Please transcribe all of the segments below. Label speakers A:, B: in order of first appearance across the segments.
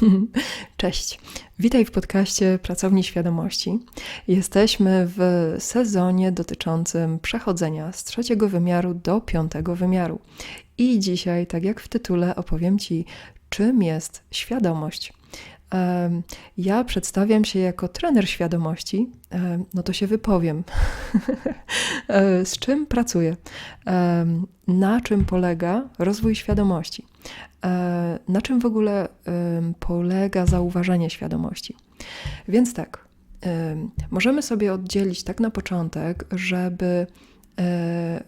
A: Cześć. Witaj w podcaście Pracowni Świadomości. Jesteśmy w sezonie dotyczącym przechodzenia z trzeciego wymiaru do piątego wymiaru. I dzisiaj, tak jak w tytule, opowiem Ci, czym jest świadomość. Ja przedstawiam się jako trener świadomości, no to się wypowiem. E, z czym pracuję? Na czym polega rozwój świadomości? E, na czym w ogóle polega zauważenie świadomości? Więc tak, możemy sobie oddzielić tak na początek, żeby e,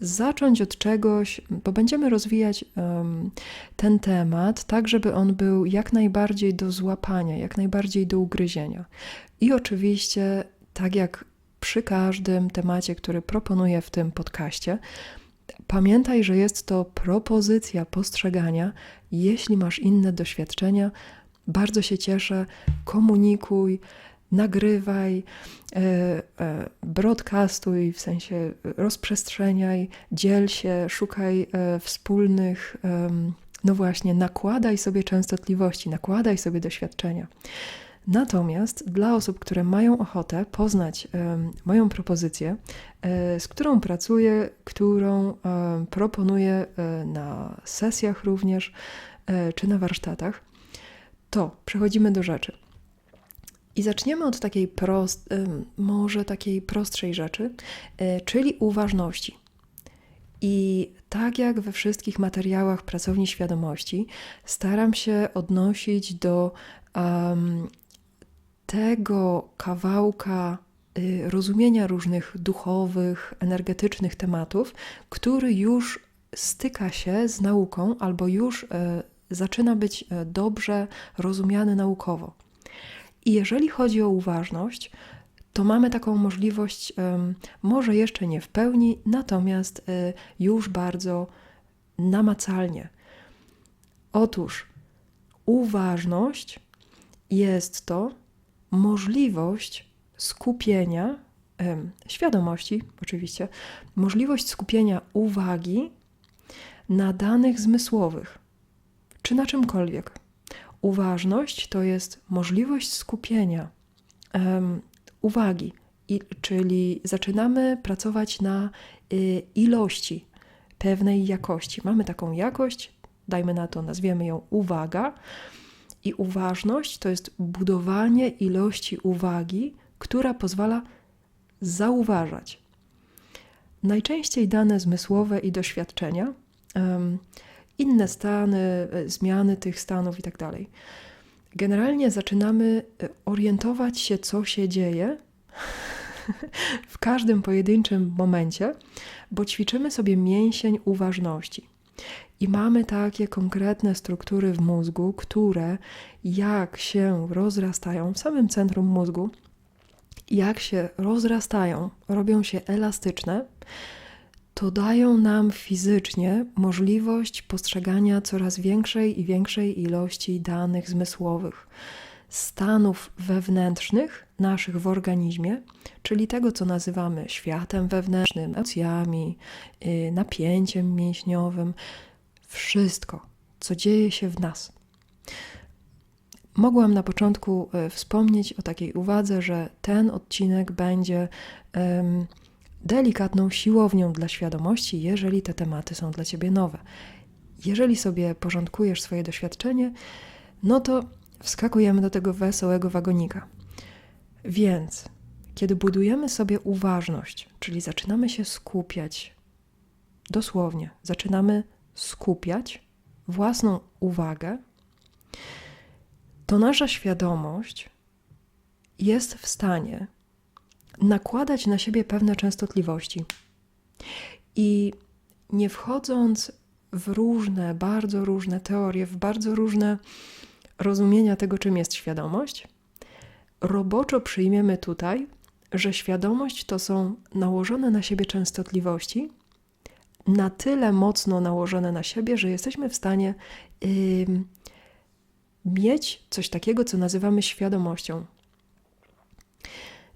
A: zacząć od czegoś, bo będziemy rozwijać ten temat tak, żeby on był jak najbardziej do złapania, jak najbardziej do ugryzienia. I oczywiście, tak jak przy każdym temacie, który proponuję w tym podcaście, pamiętaj, że jest to propozycja postrzegania. Jeśli masz inne doświadczenia, bardzo się cieszę, komunikuj nagrywaj, e, e, broadcastuj, w sensie rozprzestrzeniaj, dziel się, szukaj e, wspólnych, no właśnie, nakładaj sobie częstotliwości, nakładaj sobie doświadczenia. Natomiast dla osób, które mają ochotę poznać moją propozycję, z którą pracuję, którą proponuję na sesjach również, czy na warsztatach, to przechodzimy do rzeczy. I zaczniemy od takiej prost, może takiej prostszej rzeczy, e, czyli uważności. I tak jak we wszystkich materiałach pracowni świadomości, staram się odnosić do tego kawałka y, rozumienia różnych duchowych, energetycznych tematów, który już styka się z nauką albo już y, zaczyna być y, dobrze rozumiany naukowo. I jeżeli chodzi o uważność, to mamy taką możliwość, może jeszcze nie w pełni, natomiast e, już bardzo namacalnie. Otóż uważność jest to możliwość skupienia, świadomości oczywiście, możliwość skupienia uwagi na danych zmysłowych czy na czymkolwiek. Uważność to jest możliwość skupienia uwagi, czyli zaczynamy pracować na y, ilości pewnej jakości. Mamy taką jakość, dajmy na to, nazwiemy ją uwaga. I uważność to jest budowanie ilości uwagi, która pozwala zauważać. Najczęściej dane zmysłowe i doświadczenia. Inne stany, e, zmiany tych stanów i tak. Generalnie zaczynamy e, orientować się, co się dzieje w każdym pojedynczym momencie, bo ćwiczymy sobie mięsień uważności. I mamy takie konkretne struktury w mózgu, które jak się rozrastają w samym centrum mózgu, jak się rozrastają, robią się elastyczne, to dają nam fizycznie możliwość postrzegania coraz większej i większej ilości danych zmysłowych, stanów wewnętrznych naszych w organizmie, czyli tego, co nazywamy światem wewnętrznym, emocjami, y, napięciem mięśniowym, wszystko, co dzieje się w nas. Mogłam na początku y, wspomnieć o takiej uwadze, że ten odcinek będzie um, delikatną siłownią dla świadomości, jeżeli te tematy są dla ciebie nowe. Jeżeli sobie porządkujesz swoje doświadczenie, no to wskakujemy do tego wesołego wagonika. Więc, kiedy budujemy sobie uważność, czyli zaczynamy się skupiać, dosłownie, zaczynamy skupiać własną uwagę, to nasza świadomość jest w stanie nakładać na siebie pewne częstotliwości. I nie wchodząc w różne, bardzo różne teorie, w bardzo różne rozumienia tego, czym jest świadomość, roboczo przyjmiemy tutaj, że świadomość to są nałożone na siebie częstotliwości, na tyle mocno nałożone na siebie, że jesteśmy w stanie mieć coś takiego, co nazywamy świadomością.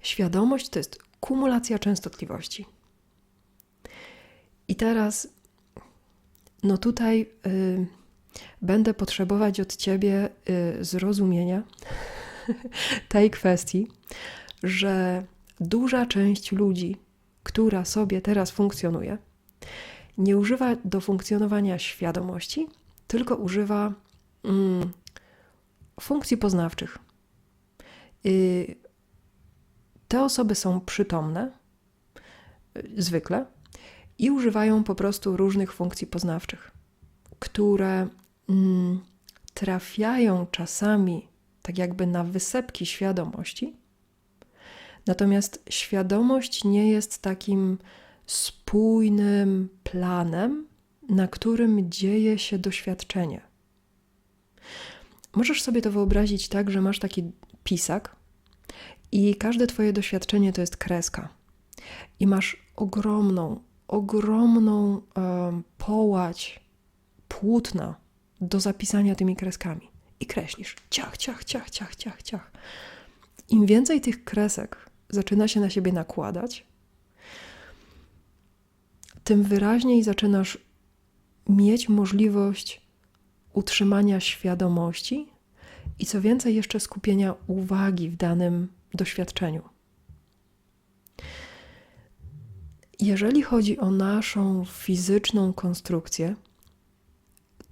A: Świadomość to jest kumulacja częstotliwości. I teraz, no tutaj będę potrzebować od ciebie y, zrozumienia tej kwestii, że duża część ludzi, która sobie teraz funkcjonuje, nie używa do funkcjonowania świadomości, tylko używa mm, funkcji poznawczych. Y, te osoby są przytomne, y, zwykle, i używają po prostu różnych funkcji poznawczych, które mm, trafiają czasami tak jakby na wysepki świadomości. Natomiast świadomość nie jest takim spójnym planem, na którym dzieje się doświadczenie. Możesz sobie to wyobrazić tak, że masz taki pisak i każde Twoje doświadczenie to jest kreska. I masz ogromną, ogromną um, połać płótna do zapisania tymi kreskami. I kreślisz ciach, ciach, ciach, ciach, ciach, ciach. Im więcej tych kresek zaczyna się na siebie nakładać, tym wyraźniej zaczynasz mieć możliwość utrzymania świadomości i co więcej, jeszcze skupienia uwagi w danym doświadczeniu. Jeżeli chodzi o naszą fizyczną konstrukcję,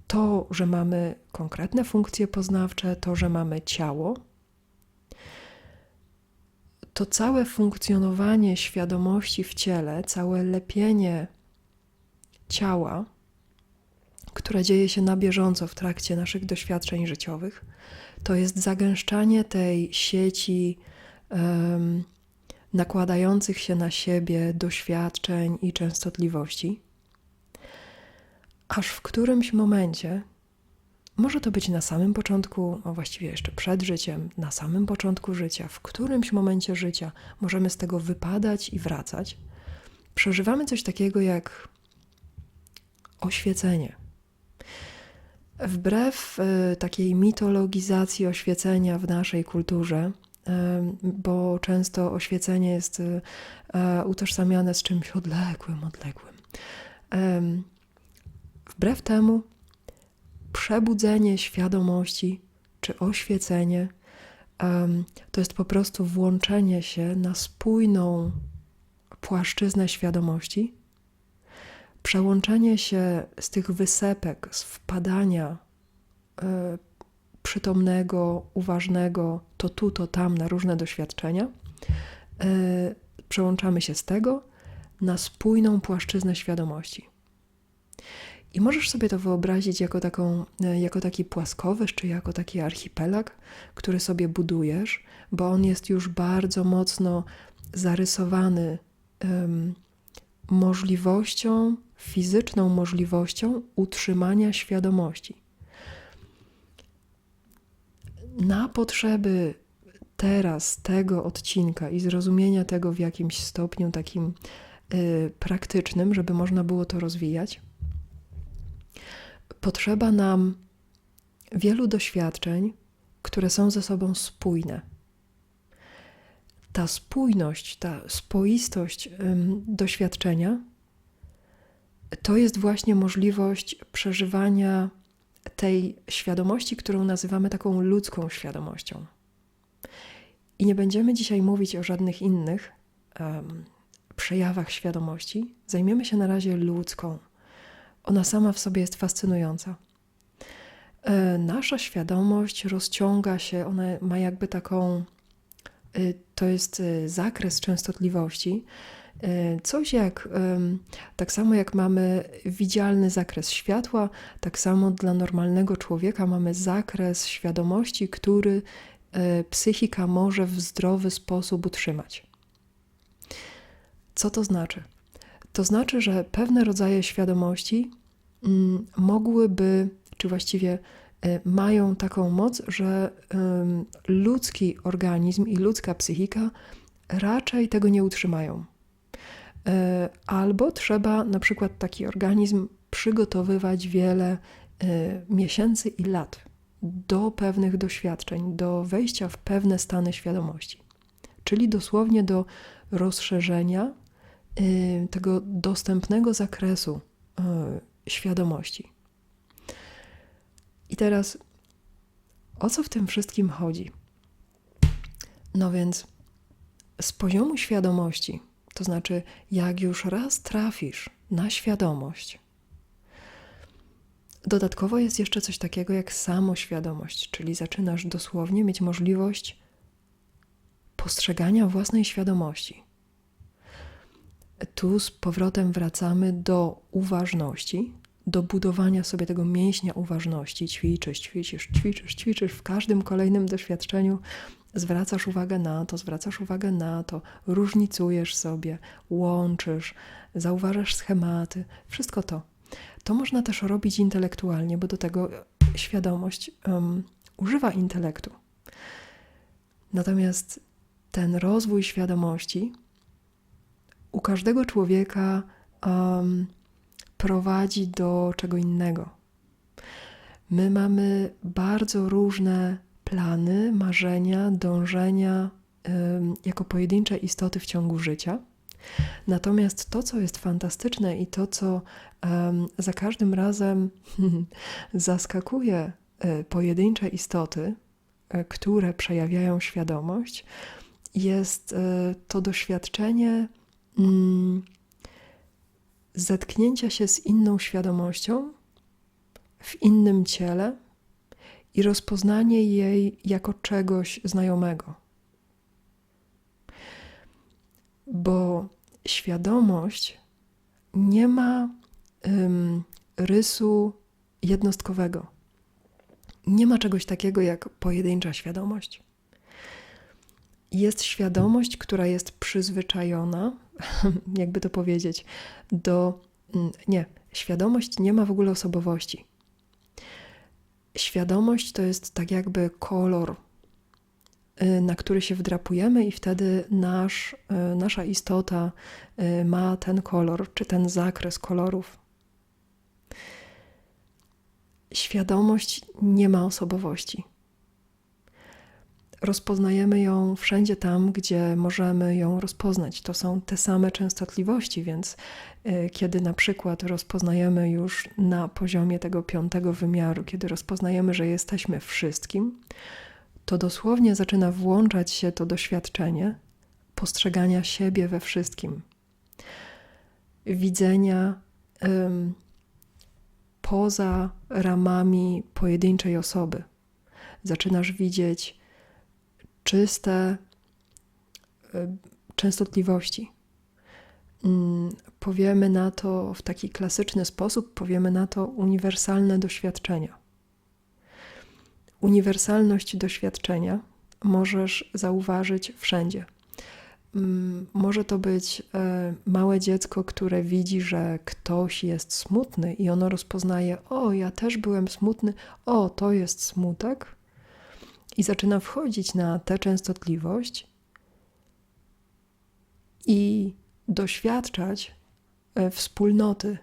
A: to, że mamy konkretne funkcje poznawcze, to, że mamy ciało, to całe funkcjonowanie świadomości w ciele, całe lepienie ciała, które dzieje się na bieżąco w trakcie naszych doświadczeń życiowych, to jest zagęszczanie tej sieci um, nakładających się na siebie doświadczeń i częstotliwości, aż w którymś momencie, może to być na samym początku, a właściwie jeszcze przed życiem, na samym początku życia, w którymś momencie życia możemy z tego wypadać i wracać, przeżywamy coś takiego jak oświecenie. Wbrew y, takiej mitologizacji oświecenia w naszej kulturze, y, bo często oświecenie jest y, utożsamiane z czymś odległym, odległym. Wbrew temu, przebudzenie świadomości czy oświecenie to jest po prostu włączenie się na spójną płaszczyznę świadomości przełączenie się z tych wysepek, z wpadania y, przytomnego, uważnego, to tu, to tam, na różne doświadczenia, y, przełączamy się z tego na spójną płaszczyznę świadomości. I możesz sobie to wyobrazić jako, taką, e, jako taki płaskowyż, czy jako taki archipelag, który sobie budujesz, bo on jest już bardzo mocno zarysowany um, możliwością fizyczną możliwością utrzymania świadomości. Na potrzeby teraz tego odcinka i zrozumienia tego w jakimś stopniu takim y, praktycznym, żeby można było to rozwijać, potrzeba nam wielu doświadczeń, które są ze sobą spójne. Ta spójność, ta spoistość doświadczenia to jest właśnie możliwość przeżywania tej świadomości, którą nazywamy taką ludzką świadomością. I nie będziemy dzisiaj mówić o żadnych innych um, przejawach świadomości. Zajmiemy się na razie ludzką. Ona sama w sobie jest fascynująca. E, nasza świadomość rozciąga się, ona ma jakby taką, y, to jest y, zakres częstotliwości, E, coś jak, tak samo jak mamy widzialny zakres światła, tak samo dla normalnego człowieka mamy zakres świadomości, który e, psychika może w zdrowy sposób utrzymać. Co to znaczy? To znaczy, że pewne rodzaje świadomości mm, mogłyby, czy właściwie e, mają taką moc, że ludzki organizm i ludzka psychika raczej tego nie utrzymają. E, albo trzeba na przykład taki organizm przygotowywać wiele e, miesięcy i lat do pewnych doświadczeń, do wejścia w pewne stany świadomości, czyli dosłownie do rozszerzenia e, tego dostępnego zakresu świadomości. I teraz o co w tym wszystkim chodzi? No więc z poziomu świadomości, to znaczy, jak już raz trafisz na świadomość, dodatkowo jest jeszcze coś takiego jak samoświadomość, czyli zaczynasz dosłownie mieć możliwość postrzegania własnej świadomości. Tu z powrotem wracamy do uważności, do budowania sobie tego mięśnia uważności. Ćwiczysz, ćwiczysz, ćwiczysz, ćwiczysz. W każdym kolejnym doświadczeniu zwracasz uwagę na to, zwracasz uwagę na to, różnicujesz sobie, łączysz, zauważasz schematy, wszystko to. To można też robić intelektualnie, bo do tego świadomość um, używa intelektu. Natomiast ten rozwój świadomości u każdego człowieka um, prowadzi do czego innego. My mamy bardzo różne plany, marzenia, dążenia jako pojedyncze istoty w ciągu życia. Natomiast to, co jest fantastyczne i to, co za każdym razem zaskakuje e, pojedyncze istoty, e, które przejawiają świadomość, jest e, to doświadczenie zetknięcia się z inną świadomością w innym ciele i rozpoznanie jej jako czegoś znajomego. Bo świadomość nie ma ym, rysu jednostkowego. Nie ma czegoś takiego jak pojedyncza świadomość jest świadomość, która jest przyzwyczajona, jakby to powiedzieć, do. Mm, nie, świadomość nie ma w ogóle osobowości. Świadomość to jest tak jakby kolor, y, na który się wdrapujemy, i wtedy nasz, y, nasza istota y, ma ten kolor, czy ten zakres kolorów. Świadomość nie ma osobowości rozpoznajemy ją wszędzie tam, gdzie możemy ją rozpoznać. To są te same częstotliwości, więc y, kiedy na przykład rozpoznajemy już na poziomie tego piątego wymiaru, kiedy rozpoznajemy, że jesteśmy wszystkim, to dosłownie zaczyna włączać się to doświadczenie postrzegania siebie we wszystkim, widzenia ym, poza ramami pojedynczej osoby. Zaczynasz widzieć czyste y, częstotliwości. Mm, powiemy na to w taki klasyczny sposób, powiemy na to uniwersalne doświadczenia. Uniwersalność doświadczenia możesz zauważyć wszędzie. Mm, może to być e, małe dziecko, które widzi, że ktoś jest smutny i ono rozpoznaje: O, ja też byłem smutny, o, to jest smutek i zaczyna wchodzić na tę częstotliwość i doświadczać e, wspólnoty,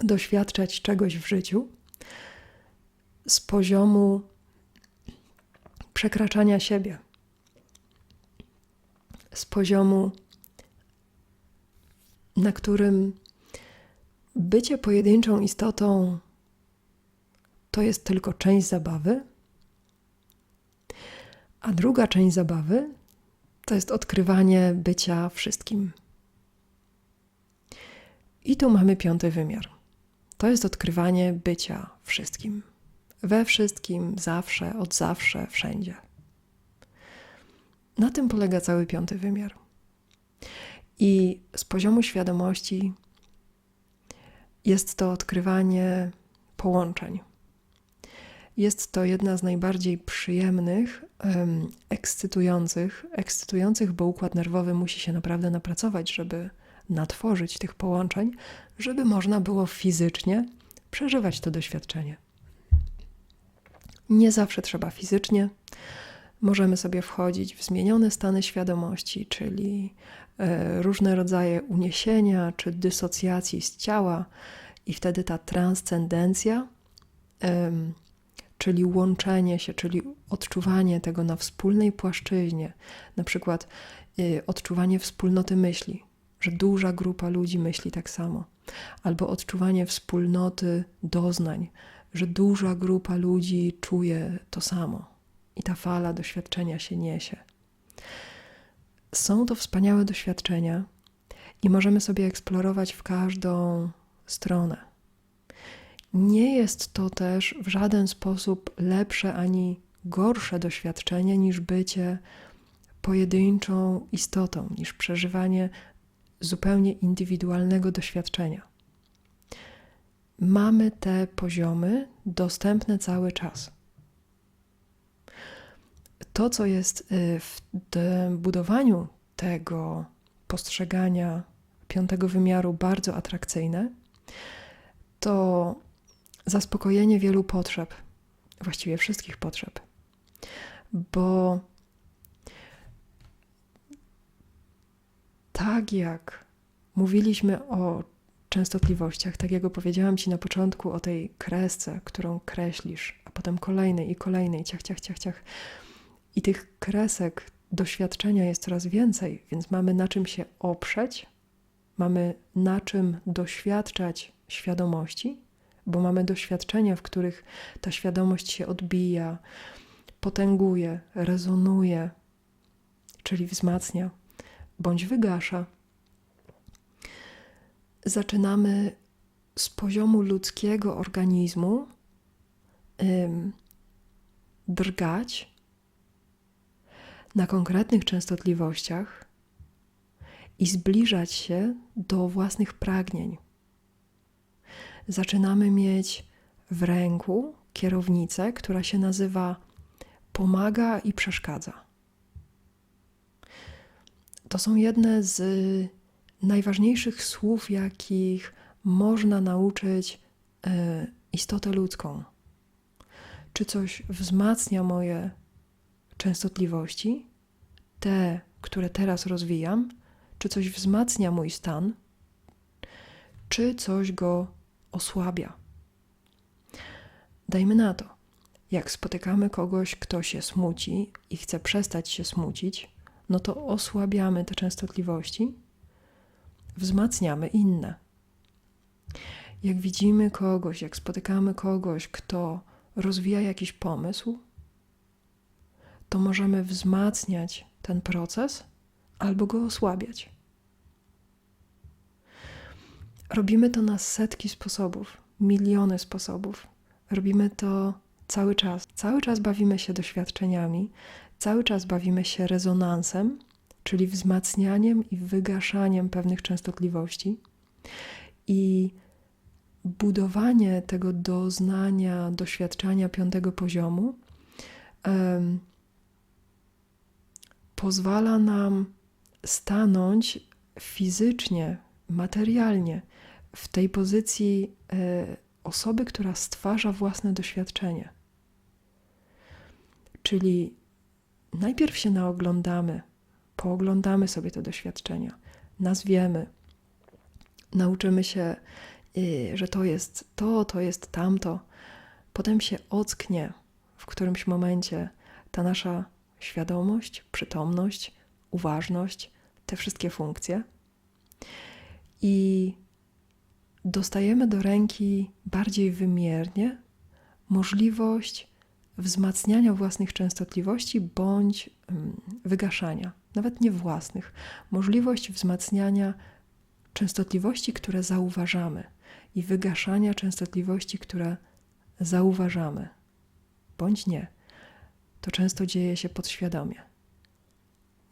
A: doświadczać czegoś w życiu z poziomu przekraczania siebie, z poziomu, na którym bycie pojedynczą istotą to jest tylko część zabawy a druga część zabawy to jest odkrywanie bycia wszystkim. I tu mamy piąty wymiar. To jest odkrywanie bycia wszystkim. We wszystkim, zawsze, od zawsze, wszędzie. Na tym polega cały piąty wymiar. I z poziomu świadomości jest to odkrywanie połączeń jest to jedna z najbardziej przyjemnych, ekscytujących, ekscytujących, bo układ nerwowy musi się naprawdę napracować, żeby natworzyć tych połączeń, żeby można było fizycznie przeżywać to doświadczenie. Nie zawsze trzeba fizycznie. Możemy sobie wchodzić w zmienione stany świadomości, czyli e, różne rodzaje uniesienia czy dysocjacji z ciała, i wtedy ta transcendencja czyli łączenie się, czyli odczuwanie tego na wspólnej płaszczyźnie, na przykład y, odczuwanie wspólnoty myśli, że duża grupa ludzi myśli tak samo, albo odczuwanie wspólnoty doznań, że duża grupa ludzi czuje to samo i ta fala doświadczenia się niesie. Są to wspaniałe doświadczenia i możemy sobie eksplorować w każdą stronę. Nie jest to też w żaden sposób lepsze ani gorsze doświadczenie niż bycie pojedynczą istotą, niż przeżywanie zupełnie indywidualnego doświadczenia. Mamy te poziomy dostępne cały czas. To, co jest y, w budowaniu tego postrzegania piątego wymiaru bardzo atrakcyjne, to zaspokojenie wielu potrzeb, właściwie wszystkich potrzeb, bo tak jak mówiliśmy o częstotliwościach, tak jak opowiedziałam Ci na początku o tej kresce, którą kreślisz, a potem kolejnej i kolejnej, ciach, ciach, ciach, ciach. I tych kresek doświadczenia jest coraz więcej, więc mamy na czym się oprzeć, mamy na czym doświadczać świadomości, bo mamy doświadczenia, w których ta świadomość się odbija, potęguje, rezonuje, czyli wzmacnia bądź wygasza. Zaczynamy z poziomu ludzkiego organizmu ym, drgać na konkretnych częstotliwościach i zbliżać się do własnych pragnień. Zaczynamy mieć w ręku kierownicę, która się nazywa pomaga i przeszkadza. To są jedne z najważniejszych słów, jakich można nauczyć e, istotę ludzką. Czy coś wzmacnia moje częstotliwości, te, które teraz rozwijam, czy coś wzmacnia mój stan, czy coś go osłabia. Dajmy na to, jak spotykamy kogoś, kto się smuci i chce przestać się smucić, no to osłabiamy te częstotliwości, wzmacniamy inne. Jak widzimy kogoś, jak spotykamy kogoś, kto rozwija jakiś pomysł, to możemy wzmacniać ten proces albo go osłabiać. Robimy to na setki sposobów, miliony sposobów. Robimy to cały czas. Cały czas bawimy się doświadczeniami, cały czas bawimy się rezonansem, czyli wzmacnianiem i wygaszaniem pewnych częstotliwości. I budowanie tego doznania, doświadczenia piątego poziomu um, pozwala nam stanąć fizycznie, materialnie w tej pozycji e, osoby, która stwarza własne doświadczenie. Czyli najpierw się naoglądamy, pooglądamy sobie te doświadczenia, nazwiemy, nauczymy się, y, że to jest to, to jest tamto. Potem się ocknie w którymś momencie ta nasza świadomość, przytomność, uważność, te wszystkie funkcje. I dostajemy do ręki bardziej wymiernie możliwość wzmacniania własnych częstotliwości bądź mm, wygaszania, nawet nie własnych, możliwość wzmacniania częstotliwości, które zauważamy i wygaszania częstotliwości, które zauważamy, bądź nie. To często dzieje się podświadomie.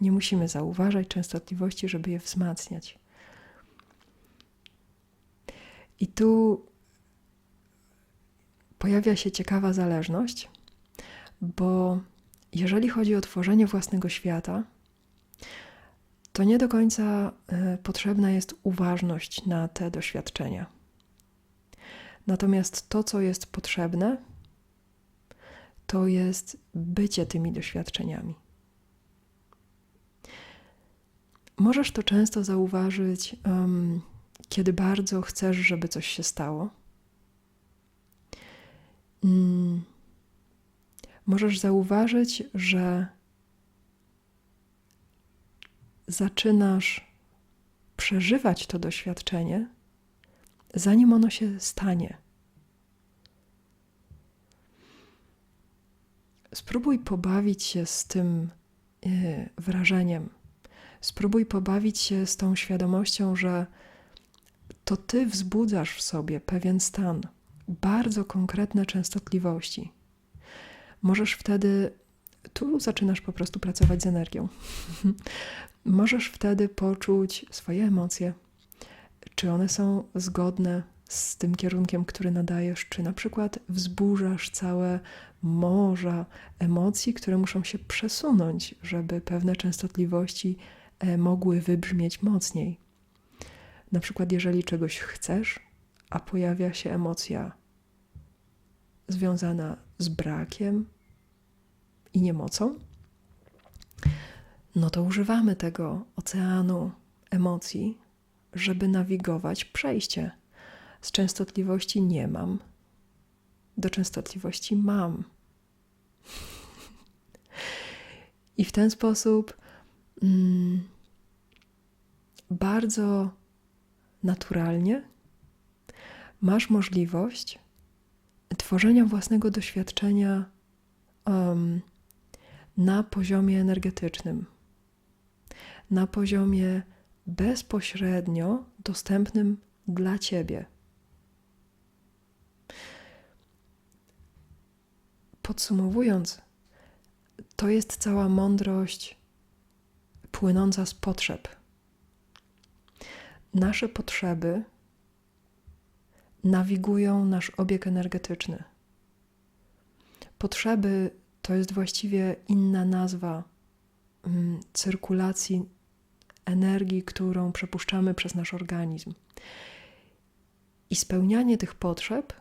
A: Nie musimy zauważać częstotliwości, żeby je wzmacniać. I tu pojawia się ciekawa zależność, bo jeżeli chodzi o tworzenie własnego świata, to nie do końca e, potrzebna jest uważność na te doświadczenia. Natomiast to, co jest potrzebne, to jest bycie tymi doświadczeniami. Możesz to często zauważyć, um, kiedy bardzo chcesz, żeby coś się stało. Um, możesz zauważyć, że zaczynasz przeżywać to doświadczenie, zanim ono się stanie. spróbuj pobawić się z tym yy, wrażeniem. Spróbuj pobawić się z tą świadomością, że to ty wzbudzasz w sobie pewien stan, bardzo konkretne częstotliwości. Możesz wtedy, tu zaczynasz po prostu pracować z energią. Możesz wtedy poczuć swoje emocje, czy one są zgodne z tym kierunkiem, który nadajesz, czy na przykład wzburzasz całe morza emocji, które muszą się przesunąć, żeby pewne częstotliwości e, mogły wybrzmieć mocniej. Na przykład, jeżeli czegoś chcesz, a pojawia się emocja związana z brakiem i niemocą, no to używamy tego oceanu emocji, żeby nawigować przejście z częstotliwości nie mam do częstotliwości mam. I w ten sposób mm, bardzo naturalnie masz możliwość tworzenia własnego doświadczenia um, na poziomie energetycznym, na poziomie bezpośrednio dostępnym dla ciebie. Podsumowując, to jest cała mądrość płynąca z potrzeb. Nasze potrzeby nawigują nasz obieg energetyczny. Potrzeby to jest właściwie inna nazwa mm, cyrkulacji energii, którą przepuszczamy przez nasz organizm. I spełnianie tych potrzeb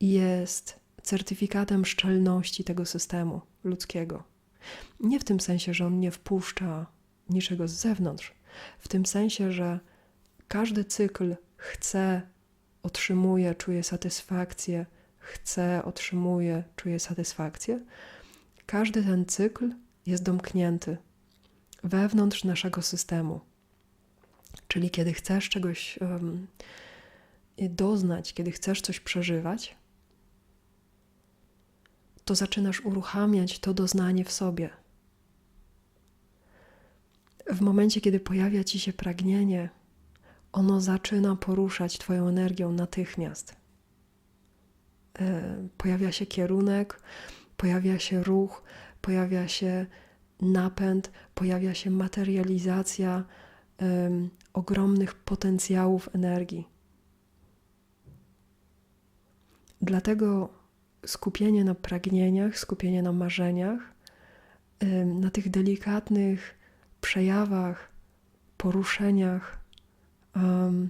A: jest certyfikatem szczelności tego systemu ludzkiego. Nie w tym sensie, że on nie wpuszcza niczego z zewnątrz, w tym sensie, że każdy cykl chce, otrzymuje, czuje satysfakcję, chce, otrzymuje, czuje satysfakcję. Każdy ten cykl jest domknięty wewnątrz naszego systemu. Czyli kiedy chcesz czegoś um, doznać, kiedy chcesz coś przeżywać, to zaczynasz uruchamiać to doznanie w sobie. W momencie, kiedy pojawia ci się pragnienie, ono zaczyna poruszać Twoją energią natychmiast. E, pojawia się kierunek, pojawia się ruch, pojawia się napęd, pojawia się materializacja um, ogromnych potencjałów energii. Dlatego skupienie na pragnieniach, skupienie na marzeniach, na tych delikatnych przejawach, poruszeniach um,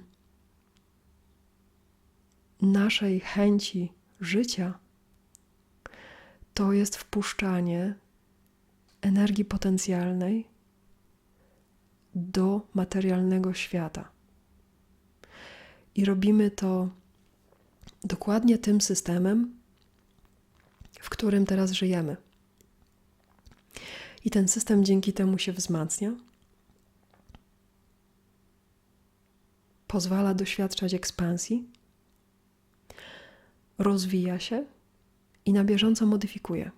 A: naszej chęci życia, to jest wpuszczanie energii potencjalnej do materialnego świata. I robimy to dokładnie tym systemem, w którym teraz żyjemy. I ten system dzięki temu się wzmacnia, pozwala doświadczać ekspansji, rozwija się i na bieżąco modyfikuje.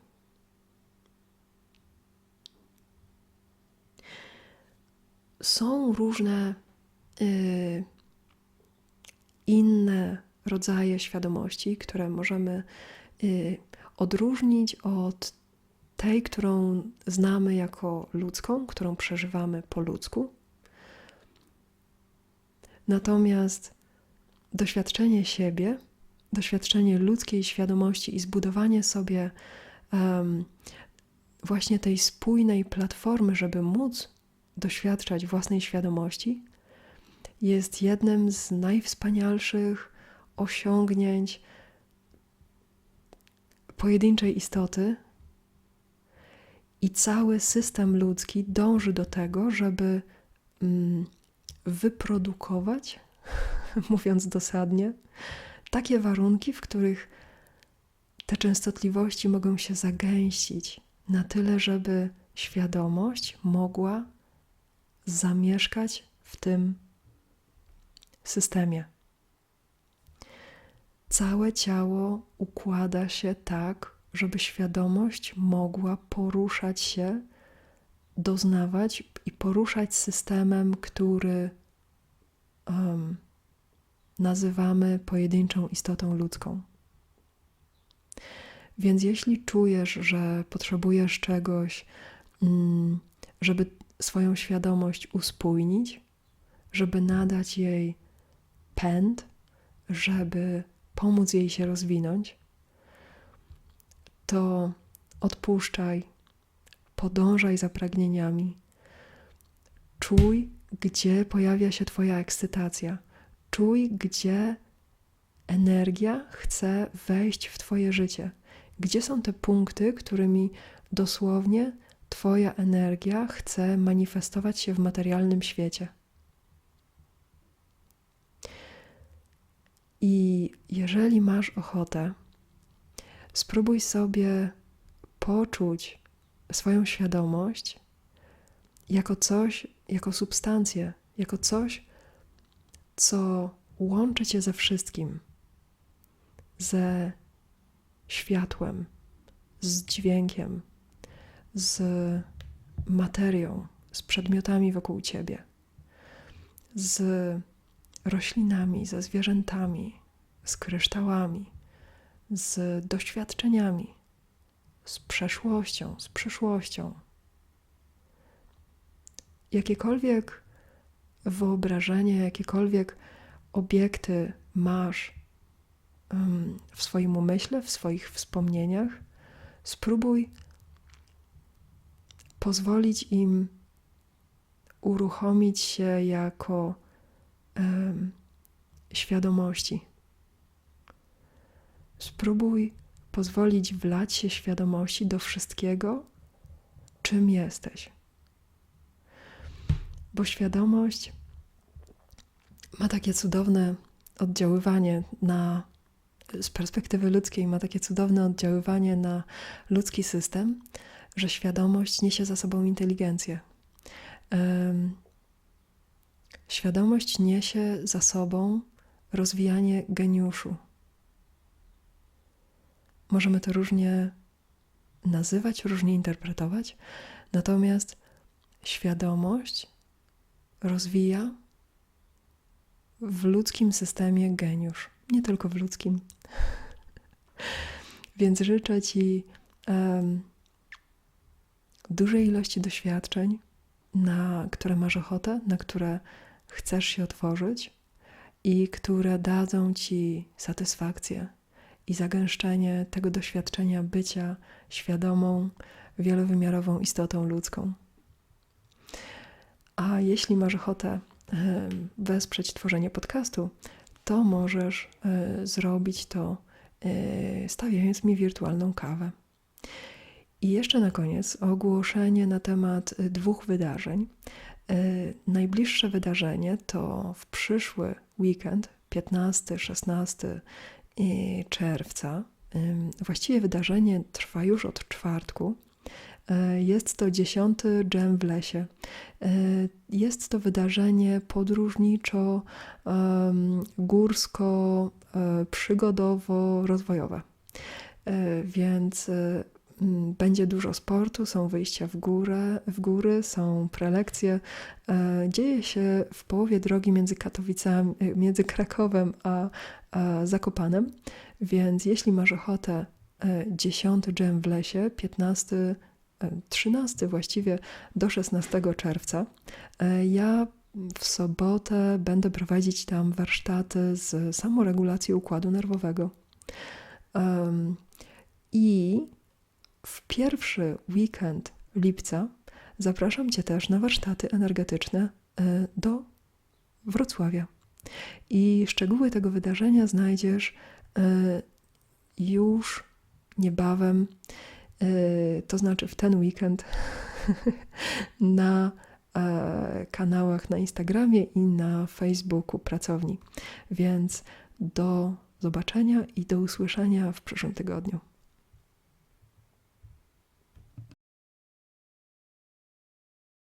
A: Są różne y, inne rodzaje świadomości, które możemy y, odróżnić od tej, którą znamy jako ludzką, którą przeżywamy po ludzku. Natomiast doświadczenie siebie, doświadczenie ludzkiej świadomości i zbudowanie sobie um, właśnie tej spójnej platformy, żeby móc doświadczać własnej świadomości, jest jednym z najwspanialszych osiągnięć pojedynczej istoty, i cały system ludzki dąży do tego, żeby mm, wyprodukować, mówiąc dosadnie, takie warunki, w których te częstotliwości mogą się zagęścić na tyle, żeby świadomość mogła zamieszkać w tym systemie. Całe ciało układa się tak, żeby świadomość mogła poruszać się, doznawać i poruszać systemem, który um, nazywamy pojedynczą istotą ludzką. Więc jeśli czujesz, że potrzebujesz czegoś, mm, żeby swoją świadomość uspójnić, żeby nadać jej pęd, żeby pomóc jej się rozwinąć, to odpuszczaj, podążaj za pragnieniami. Czuj, gdzie pojawia się Twoja ekscytacja. Czuj, gdzie energia chce wejść w Twoje życie. Gdzie są te punkty, którymi dosłownie Twoja energia chce manifestować się w materialnym świecie. I jeżeli masz ochotę, spróbuj sobie poczuć swoją świadomość jako coś, jako substancję, jako coś, co łączy cię ze wszystkim, ze światłem, z dźwiękiem, z materią, z przedmiotami wokół ciebie, z roślinami, ze zwierzętami, z kryształami, z doświadczeniami, z przeszłością, z przyszłością. Jakiekolwiek wyobrażenie, jakiekolwiek obiekty masz w swoim umyśle, w swoich wspomnieniach, spróbuj pozwolić im uruchomić się jako um, świadomości. Spróbuj pozwolić wlać się świadomości do wszystkiego, czym jesteś. Bo świadomość ma takie cudowne oddziaływanie na, z perspektywy ludzkiej, ma takie cudowne oddziaływanie na ludzki system, że świadomość niesie za sobą inteligencję. Um, świadomość niesie za sobą rozwijanie geniuszu. Możemy to różnie nazywać, różnie interpretować, natomiast świadomość rozwija w ludzkim systemie geniusz, nie tylko w ludzkim. Więc życzę Ci um, dużej ilości doświadczeń, na które masz ochotę, na które chcesz się otworzyć i które dadzą Ci satysfakcję i zagęszczenie tego doświadczenia bycia świadomą, wielowymiarową istotą ludzką. A jeśli masz ochotę wesprzeć tworzenie podcastu, to możesz e, zrobić to e, stawiając mi wirtualną kawę. I jeszcze na koniec ogłoszenie na temat e, dwóch wydarzeń. Najbliższe wydarzenie to w przyszły weekend, 15-16 czerwca. Właściwie wydarzenie trwa już od czwartku. E, jest to dziesiąty dżem w lesie. E, jest to wydarzenie podróżniczo, górsko, e. Więc będzie dużo sportu, są wyjścia w górę, w góry, są prelekcje. Dzieje się w połowie drogi między Katowicami, między Krakowem a, Zakopanem, więc jeśli masz ochotę, 10 dżem w lesie, 15 13 właściwie do 16 czerwca. E, ja w sobotę będę prowadzić tam warsztaty z samoregulacji układu nerwowego. I w pierwszy weekend lipca zapraszam Cię też na warsztaty energetyczne e, do Wrocławia. I szczegóły tego wydarzenia znajdziesz e, już niebawem Y, to znaczy w ten weekend na e, kanałach na Instagramie i na Facebooku pracowni. Więc do zobaczenia i do usłyszenia w przyszłym tygodniu.